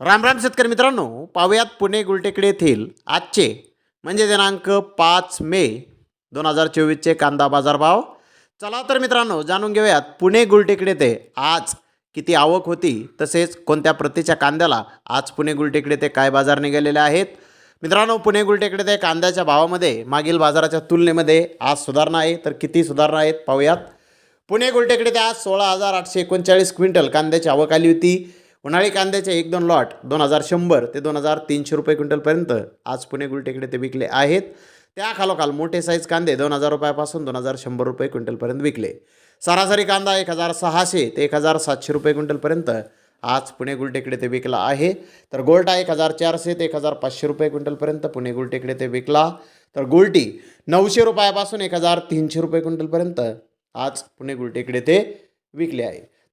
राम राम शेतकरी मित्रांनो पाहुयात पुणे गुलटेकडे येथील आजचे म्हणजे दिनांक पाच मे दोन हजार चोवीसचे कांदा बाजारभाव. चला तर मित्रांनो जाणून घेऊयात पुणे गुलटेकडे ते आज किती आवक होती तसेच कोणत्या प्रतीच्या कांद्याला आज पुणे गुलटेकडे ते काय बाजार निघालेले आहेत. मित्रांनो पुणे गुलटेकडे ते कांद्याच्या भावामध्ये मागील बाजाराच्या तुलनेमध्ये आज सुधारणा आहे तर किती सुधारणा आहेत पाहूयात. पुणे गुलटेकडे ते आज सोळा हजार आठशे एकोणचाळीस क्विंटल कांद्याची आवक आली होती. उन्हाळी कांद्याचे एक दोन लॉट दोन हजार शंभर ते दोन हजार तीनशे रुपये क्विंटलपर्यंत आज पुणे गुलटेकडे ते विकले आहेत. त्या खालोखाल मोठे साईज कांदे दोन हजार रुपयापासून दोन हजार शंभर रुपये क्विंटलपर्यंत विकले. सरासरी कांदा एक हजार सहाशे ते एक हजार सातशे रुपये क्विंटलपर्यंत आज पुणे गुलटेकडे ते विकला आहे. तर गोल्टा एक हजार चारशे ते एक हजार पाचशे रुपये क्विंटलपर्यंत पुणे गुलटेकडे ते विकला. तर गोल्टी नऊशे रुपयापासून एक हजार तीनशे रुपये क्विंटलपर्यंत आज पुणे गुलटेकडे ते विकले आहे.